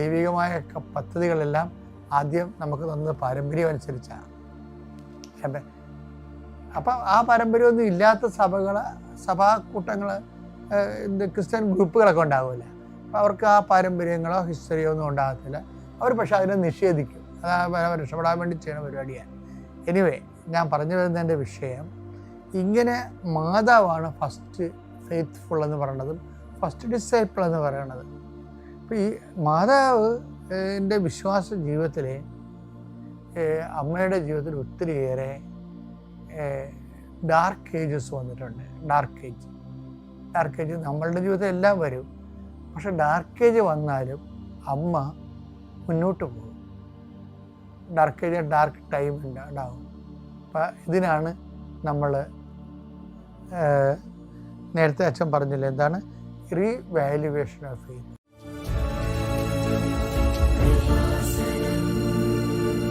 ദൈവികമായ പദ്ധതികളെല്ലാം ആദ്യം നമുക്ക് തന്നത് പാരമ്പര്യം അനുസരിച്ചാണ്. അപ്പം ആ പാരമ്പര്യമൊന്നും ഇല്ലാത്ത സഭകൾ സഭാകൂട്ടങ്ങൾ ക്രിസ്ത്യൻ ഗ്രൂപ്പുകളൊക്കെ ഉണ്ടാവില്ല. അപ്പം അവർക്ക് ആ പാരമ്പര്യങ്ങളോ ഹിസ്റ്ററിയോ ഒന്നും ഉണ്ടാകത്തില്ല. അവർ പക്ഷെ അതിനെ നിഷേധിക്കും. അതാ രക്ഷപ്പെടാൻ വേണ്ടി ചെയ്യുന്ന പരിപാടിയാണ്. എനിവേ ഞാൻ പറഞ്ഞു വരുന്നതിന്റെ വിഷയം ഇങ്ങനെ മാതാവാണ് ഫസ്റ്റ് ഫെയ്ത്ത്ഫുൾ എന്ന് പറയണതും ഫസ്റ്റ് ഡിസൈപ്പിൾ എന്ന് പറയുന്നത്. അപ്പോൾ ഈ മാതാവ് എന്റെ വിശ്വാസ ജീവിതത്തിൽ അമ്മയുടെ ജീവിതത്തിൽ ഒത്തിരിയേറെ ഡാർക്ക് ഏജസ് വന്നിട്ടുണ്ട്. ഡാർക്ക് ഏജ് ഡാർക്ക് ഏജ് നമ്മളുടെ ജീവിതത്തിൽ എല്ലാം വരും. പക്ഷെ ഡാർക്ക് ഏജ് വന്നാലും അമ്മ മുന്നോട്ട് പോകും. ഡാർക്ക് ഏജ് ഡാർക്ക് ടൈം ഉണ്ടാവും. അപ്പം ഇതിനാണ് നമ്മൾ നേരത്തെ അച്ഛൻ പറഞ്ഞില്ല എന്താണ്? Revaluation of faith